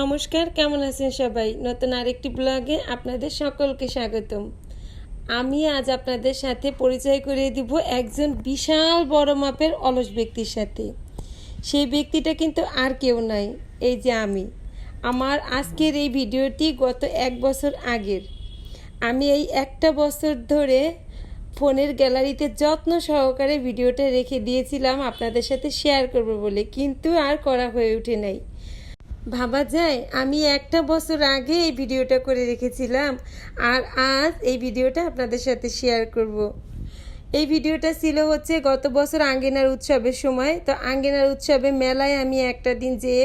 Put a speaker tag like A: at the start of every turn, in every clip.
A: নমস্কার, কেমন আছেন সবাই? নতুন আরেকটি ব্লগে আপনাদের সকলকে স্বাগতম। আমি আজ আপনাদের সাথে পরিচয় করিয়ে দিব একজন বিশাল বড় মাপের অলস ব্যক্তির সাথে। সেই ব্যক্তিটা কিন্তু আর কেউ নয়, এই যে আমি। আমার আজকের এই ভিডিওটি গত এক বছর আগের। আমি এই একটা বছর ধরে ফোনের গ্যালারিতে যত্ন সহকারে ভিডিওটা রেখে দিয়েছিলাম আপনাদের সাথে শেয়ার করব বলে, কিন্তু আর করা হয়ে ওঠে নাই। ভাবা যায়, আমি একটা বছর আগে এই ভিডিওটা করে রেখেছিলাম আর আজ এই ভিডিওটা আপনাদের সাথে শেয়ার করব। এই ভিডিওটা ছিল হচ্ছে গত বছর আঙ্গিনার উৎসবের সময়, তো আঙ্গিনার উৎসবে মেলায় আমি একটা দিন যেয়ে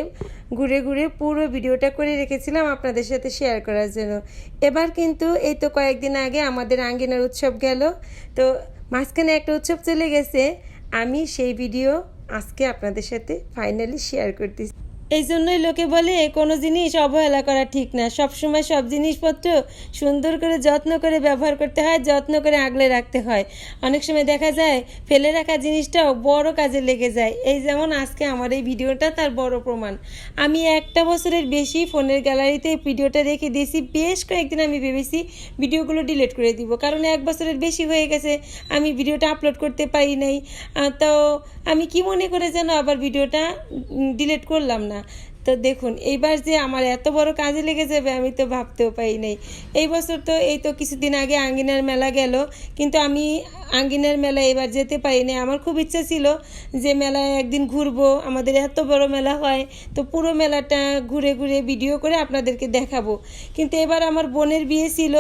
A: ঘুরে ঘুরে পুরো ভিডিওটা করে রেখেছিলাম আপনাদের সাথে শেয়ার করার জন্য এবার কিন্তু এই তো কয়েকদিন আগে আমাদের আঙ্গিনার উৎসব গেল, তো মাঝখানে একটা উৎসব চলে গেছে, আমি সেই ভিডিও আজকে আপনাদের সাথে ফাইনালি শেয়ার করতেছি এই জন্যই লোকে বলে কোনো জিনিস অবহেলা করা ঠিক না। সবসময় সব জিনিসপত্র সুন্দর করে, যত্ন করে ব্যবহার করতে হয়, যত্ন করে আগলে রাখতে হয়। অনেক সময় দেখা যায়, ফেলে রাখা জিনিসটাও বড় কাজে লেগে যায়। এই যেমন আজকে আমার এই ভিডিওটা তার বড় প্রমাণ। আমি একটা বছরের বেশি ফোনের গ্যালারিতে ভিডিওটা রেখে দিয়েছি। বেশ কয়েকদিন আমি ভেবেছি ভিডিওগুলো ডিলিট করে দিব, কারণ এক বছরের বেশি হয়ে গেছে, আমি ভিডিওটা আপলোড করতে পারি নাই। তো আমি কি মনে করে যেন আবার ভিডিওটা ডিলিট করলাম না? তো দেখুন, এইবার যে আমার এত বড় কাজে লেগে যাবে, আমি তো ভাবতেও পাই নাই। এই বছর তো, এই তো কিছুদিন আগে আঙ্গিনার মেলা গেল, কিন্তু আমি আঙ্গিনার মেলায় এবার যেতে পারিনি আমার খুব ইচ্ছা ছিল যে মেলায় একদিন ঘুরবো, আমাদের এত বড় মেলা হয়, তো পুরো মেলাটা ঘুরে ঘুরে ভিডিও করে আপনাদেরকে দেখাবো। কিন্তু এবার আমার বোনের বিয়ে ছিল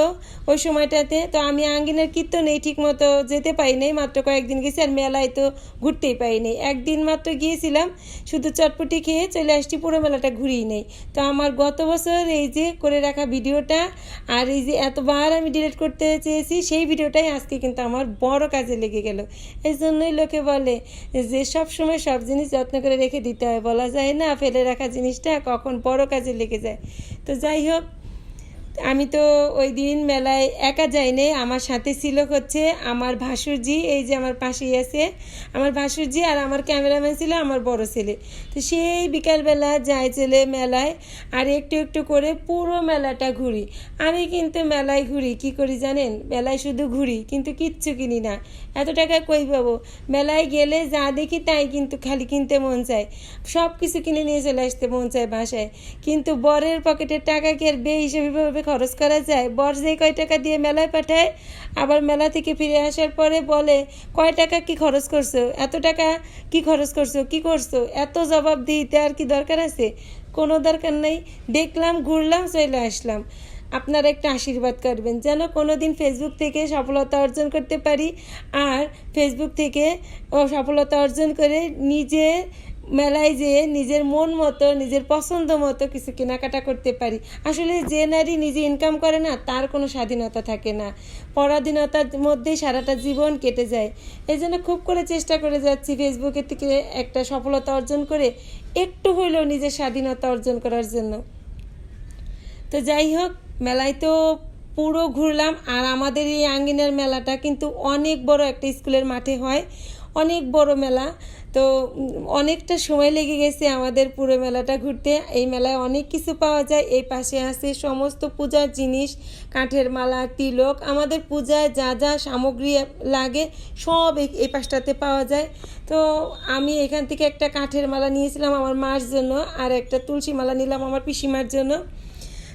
A: ওই সময়টাতে তো আমি আঙ্গিনার কীর্তনেই ঠিক মতো যেতে পারি নাই, মাত্র কয়েকদিন গেছি আর মেলায় তো ঘুরতেই পারিনি একদিন মাত্র গিয়েছিলাম, শুধু চটপটি খেয়ে চলে আসছি, পুরো মেলাটা ঘুরিয়ে নেই। তো আমার গত বছর এই যে করে রাখা ভিডিওটা আর এই যে এতবার আমি ডিলিট করতে চেয়েছি, সেই ভিডিওটাই আজকে কিন্তু আমার বড় কাজে লেগে গেল। এই জন্যই লোকে বলে যে সব সময় সব জিনিস যত্ন করে রেখে দিতে হয়, বলা যায় না ফেলে রাখা জিনিসটা কখন বড় কাজে লেগে যায়। তো যাই হোক আমি তো ওই দিন মেলায় একা যাইনি, আমার সাথে ছিল হচ্ছে আমার ভাসুরজি, এই যে আমার পাশেই আছে আমার ভাসুরজি আর আমার ক্যামেরাম্যান ছিল আমার বড় ছেলে। তো সেই বিকালবেলা যাই ছেলে মেলায় আর একটু একটু করে পুরো মেলাটা ঘুরি। আমি কিন্তু মেলায় ঘুরি, কি করি জানেন? মেলায় শুধু ঘুরি, কিন্তু কিচ্ছু কিনি না। এত টাকা কই পাবো? মেলায় গেলে যা দেখি তাই কিন্তু খালি কিনতে মন চায়। সব কিছু কিনে নিয়ে চলে আসতে মন চায় বাসায়। কিন্তু বরের পকেটের টাকা কি আর বে হিসেবে খরচ করা যায়। বর যে কয় টাকা দিয়ে মেলায় পাঠায়, আবার মেলা থেকে ফিরে আসার পরে বলে, কয় টাকা কি খরচ করছ? এত টাকা কি খরচ করছ? কি করছ? এত জবাব দিতে আর কি দরকার আছে? কোনো দরকার নেই। দেখলাম, ঘুরলাম, চলে আসলাম। আপনারা একটা আশীর্বাদ করবেন, যেন কোনো দিন ফেসবুক থেকে সফলতা অর্জন করতে পারি। আর ফেসবুক থেকে সফলতা অর্জন করে নিজে মেলায় যেয়ে নিজের মন মতো, নিজের পছন্দ মতো কিছু কেনাকাটা করতে পারি। আসলে যে নারী নিজে ইনকাম করে না, তার কোনো স্বাধীনতা থাকে না। পরাধীনতার মধ্যেই সারাটা জীবন কেটে যায়। এই জন্য খুব করে চেষ্টা করে যাচ্ছি ফেসবুকের থেকে একটা সফলতা অর্জন করে, একটু হইলেও নিজের স্বাধীনতা অর্জন করার জন্য। তো যাই হোক, মেলায় তো পুরো ঘুরলাম, আর আমাদের এই আঙ্গিনার মেলাটা কিন্তু অনেক বড় একটা স্কুলের মাঠে হয়। অনেক বড় মেলা। তো অনেকটা সময় লেগে গেছে আমাদের পুরো মেলাটা ঘুরতে। এই মেলায় অনেক কিছু পাওয়া যায়। এই পাশে আছে সমস্ত পূজার জিনিস, কাঠের মালা, তিলক। আমাদের পূজায় যা যা সামগ্রী লাগে সব এই পাশটাতে পাওয়া যায়। তো, আমি এখান থেকে একটা কাঠের মালা নিয়েছিলাম আমার মার জন্য আর একটা তুলসী মালা নিলাম আমার পিসিমার জন্য।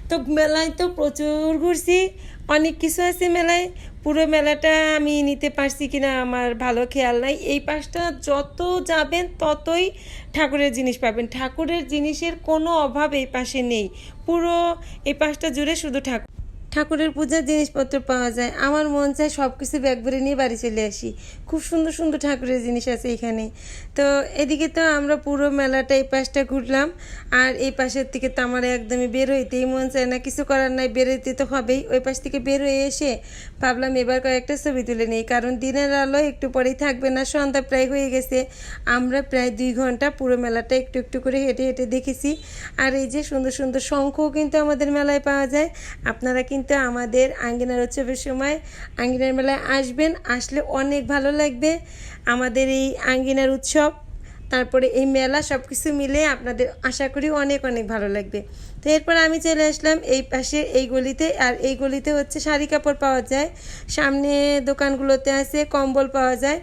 A: তো, মেলায় তো প্রচুর ঘুরছি। অনেক কিছু আছে মেলায়। পুরো মেলাটা আমি নিতে পারছি কিনা আমার ভালো খেয়াল নাই। এই পাশটা যত যাবেন ততই ঠাকুরের জিনিস পাবেন। ঠাকুরের জিনিসের কোনো অভাব এই পাশে নেই। পুরো এই পাশটা জুড়ে শুধু ঠাকুর। ঠাকুরের পূজার জিনিসপত্র পাওয়া যায়। আমার মন চায় সব কিছু ব্যাগ ভরে নিয়ে বাড়ি চলে আসি। খুব সুন্দর সুন্দর ঠাকুরের জিনিস আছে এখানে। তো এদিকে তো আমরা পুরো মেলাটা এই পাশটা ঘুরলাম। আর এই পাশের থেকে তো আমার একদমই বের হইতেই মন চায় না। কিছু করার নাই, বের হইতে তো হবেই। ওই পাশ থেকে বের হয়ে এসে ভাবলাম এবার কয়েকটা ছবি তুলে নিই। কারণ দিনের আলো একটু পরেই থাকবে না, সন্ধ্যা প্রায় হয়ে গেছে। আমরা প্রায় দুই ঘণ্টা পুরো মেলাটা একটু একটু করে হেঁটে হেঁটে দেখেছি। আর এই যে সুন্দর সুন্দর শঙ্খও কিন্তু আমাদের মেলায় পাওয়া যায়। আপনারা কিন্তু আমাদের আঙ্গিনার উৎসবের সময় আঙ্গিনার মেলায় আসবেন, আসলে অনেক ভালো লাগবে। আমাদের এই আঙ্গিনার উৎসব, তারপরে এই মেলা সব কিছু মিলে আপনাদের আশা করি অনেক অনেক ভালো লাগবে। তো এরপর আমি চলে আসলাম এই পাশে এই গলিতে, আর এই গলিতে হচ্ছে শাড়ি কাপড় পাওয়া যায়। সামনে দোকানগুলোতে আছে, কম্বল পাওয়া যায়।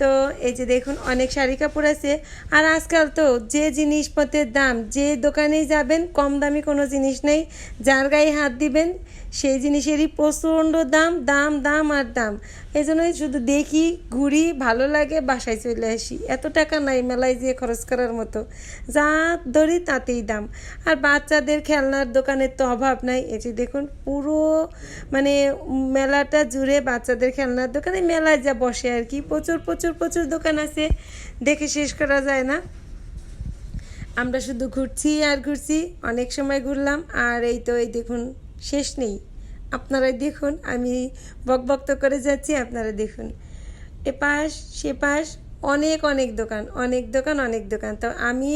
A: তো এই যে দেখুন, অনেক শাড়ি কাপড় আছে। আর আজকাল তো যে জিনিসপত্রের দাম, যে দোকানেই যাবেন, কম দামি কোনো জিনিস নেই। যার গায়ে হাত দিবেন সেই জিনিসেরই প্রচণ্ড দাম দাম দাম আর দাম। এই জন্যই শুধু দেখি, ঘুরি, ভালো লাগে, বাসায় চলে আসি। এত টাকা নাই মেলায় যেয়ে খরচ করার মতো। যা ধরি তাতেই দাম। আর বাচ্চাদের খেলনার দোকানের তো অভাব নাই। এটি দেখুন, পুরো মানে মেলাটা জুড়ে বাচ্চাদের খেলনার দোকানে মেলায় যা বসে আর কি। প্রচুর প্রচুর প্রচুর দোকান আছে। দেখে শেষ করা যায় না। আমরা শুধু ঘুরছি আর ঘুরছি। অনেক সময় ঘুরলাম। আর এই তো এই দেখুন শেষ নেই। আপনারাই দেখুন, আমি বকবক্ত করে যাচ্ছি, আপনারা দেখুন। এ পাশ সে পাশ অনেক অনেক দোকান অনেক দোকান অনেক দোকান। তো আমি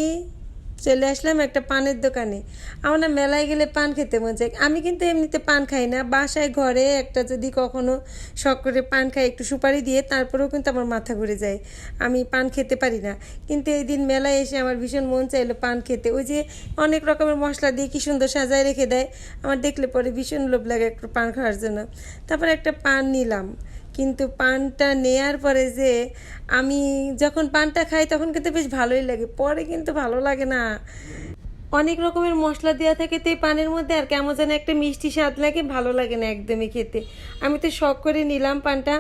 A: চলে আসলাম একটা পানের দোকানে। আমার না মেলায় গেলে পান খেতে মন চায়। আমি কিন্তু এমনিতে পান খাই না। বাসায়, ঘরে একটা যদি কখনো শখ করে পান খাই, একটু সুপারি দিয়ে, তারপরেও কিন্তু আমার মাথা ঘুরে যায়। আমি পান খেতে পারি না। কিন্তু এই দিন মেলায় এসে আমার ভীষণ মন চাইলো পান খেতে। ওই যে অনেক রকমের মশলা দিয়ে কি সুন্দর সাজায় রেখে দেয়, আমার দেখলে পরে ভীষণ লোভ লাগে একটু পান খাওয়ার জন্য। তারপর একটা পান নিলাম। কিন্তু পানটা নেয়ার পরে যে আমি যখন পানটা খাই তখন কিন্তু বেশ ভালোই লাগে, পরে কিন্তু ভালো লাগে না। অনেক রকমের মশলা দেওয়া থাকে তো পানের মধ্যে, আর কেমন যেন একটা মিষ্টি স্বাদ লাগে, ভালো লাগে না একদমই খেতে। আমি তো শখ করে নিলাম পানটা,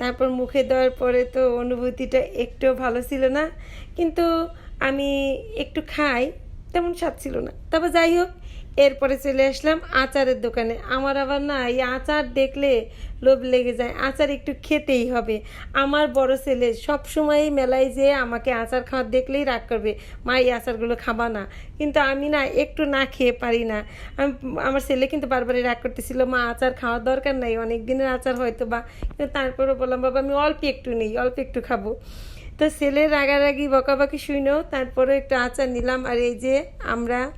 A: তারপর মুখে দেওয়ার পরে তো অনুভূতিটা একটুও ভালো ছিল না। কিন্তু আমি একটু খাই, তেমন স্বাদ ছিল না। তবে যাই হোক এরপরে চলে আসলাম আচারের দোকানে। আমার আবার না এই আচার দেখলে লোভ লেগে যায়। আচার একটু খেতেই হবে। আমার বড় ছেলে সব সময় মেলায় যেয়ে আমাকে আচার খাওয়ার দেখলেই রাগ করবে, মা, এই আচারগুলো খাবা না। কিন্তু আমি না, একটু না খেয়ে পারি না। আমি, আমার ছেলে কিন্তু বারবারই রাগ করতেছিল, মা, আচার খাওয়ার দরকার নাই, অনেক দিনের আচার হয়তো বা কিন্তু তারপরে বললাম, বাবা, আমি অল্প একটু নেই, অল্প একটু খাব। তো ছেলের রাগারাগি, বকাবাকি শুনেও তারপরে একটু আচার নিলাম। আর এই যে আমরা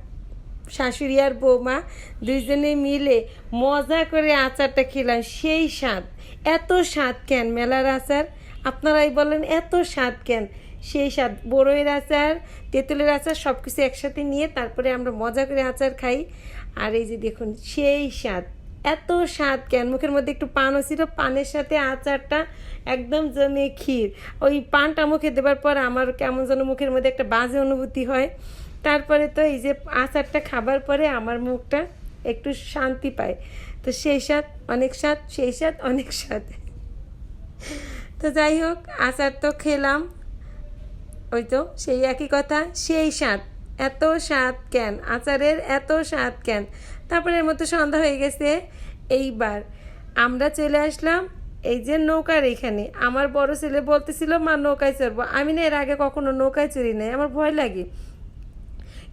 A: শাশুড়ি আর বৌমা দুইজনে মিলে মজা করে আচারটা খেলাম। সেই স্বাদ, এত স্বাদ কেন মেলার আচার? আপনারাই বলেন, এত স্বাদ কেন? সেই স্বাদ, বড়ইয়ের আচার, তেঁতুলের আচার সব কিছু একসাথে নিয়ে তারপরে আমরা মজা করে আচার খাই। আর এই যে দেখুন, সেই স্বাদ, এত স্বাদ কেন? মুখের মধ্যে একটু পানও ছিল, পানের সাথে আচারটা একদম জমে ক্ষীর। ওই পানটা মুখে দেবার পর আমার কেমন যেন মুখের মধ্যে একটা বাজে অনুভূতি হয়। তারপরে তো এই যে আচারটা খাবার পরে আমার মুখটা একটু শান্তি পায়। তো সেই স্বাদ, অনেক স্বাদ, সেই স্বাদ, অনেক স্বাদ। তো যাই হোক, আচার তো খেলাম। ওই তো, সেই একই কথা, সেই স্বাদ। এত স্বাদ কেন? আচারের এত স্বাদ কেন? তারপরে এর মধ্যে সন্ধ্যা হয়ে গেছে। এইবার আমরা চলে আসলাম এই যে নৌকার এখানে। আমার বড় ছেলে বলতেছিল, মা, নৌকায় চড়বো। আমি না এর আগে কখনো নৌকায় চড়ি নাই। আমার ভয় লাগে।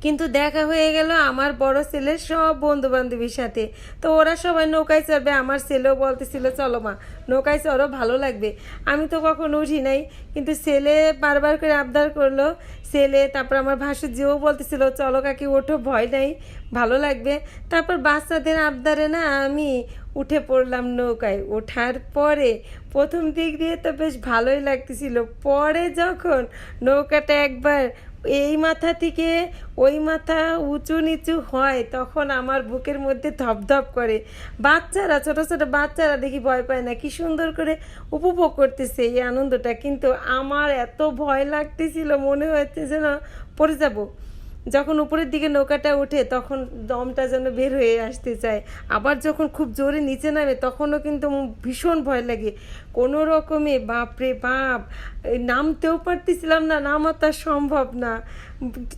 A: কিন্তু দেখা হয়ে গেল আমার বড় ছেলের সব বন্ধু বান্ধবীর সাথে। তো ওরা সবাই নৌকায় চড়বে, আমার ছেলেও বলতেছিল, চলো মা, নৌকায় চড়ো, ভালো লাগবে। আমি তো কখনো উঠি নাই, কিন্তু ছেলে বারবার করে আবদার করল। ছেলে, তারপর আমার ভাসুজিও বলতেছিল, চলো কাকি, ওঠো, ভয় নাই, ভালো লাগবে। তারপর বাচ্চাদের আবদারে না আমি উঠে পড়লাম নৌকায়। ওঠার পরে প্রথম দিক দিয়ে তো বেশ ভালোই লাগতেছিল। পরে যখন নৌকাটা একবার এই মাথা থেকে ওই মাথা উঁচু নিচু হয়, তখন আমার বুকের মধ্যে ধপধপ করে। বাচ্চারা, ছোট ছোট বাচ্চারা দেখি ভয় পায় না, কি সুন্দর করে উপভোগ করতেছে এই আনন্দটা। কিন্তু আমার এত ভয় লাগতেছিল, মনে হচ্ছে যেন পড়ে যাব। যখন উপরের দিকে নৌকাটা ওঠে, তখন দমটা যেন বের হয়ে আসতে চায়। আবার যখন খুব জোরে নিচে নামে, তখনও কিন্তু ভীষণ ভয় লাগে। কোনো রকমে, বাপরে বাপ নামতেও পারতেছিলাম না, নামা তো আর সম্ভব না।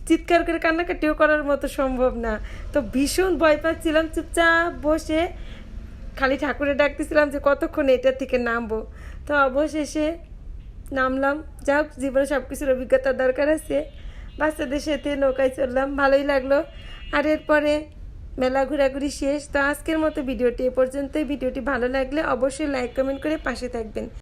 A: চিৎকার করে কান্নাকাটিও করার মতো সম্ভব না। তো ভীষণ ভয় পাচ্ছিলাম, চুপচাপ বসে। খালি ঠাকুরে ডাকতেছিলাম যে, কতক্ষণ এটা থেকে নামবো? তো অবশেষে নামলাম। যাক জীবনে সব কিছুর অভিজ্ঞতার দরকার আছে। বাচ্চাদের সাথে নৌকায় চললাম ভালোই লাগল। আর এরপরে মেলা ঘোরাঘুরি শেষ। তো আজকের মতো ভিডিওটি এ পর্যন্তই। ভিডিওটি ভালো লাগলে অবশ্যই লাইক কমেন্ট করে পাশে থাকবেন।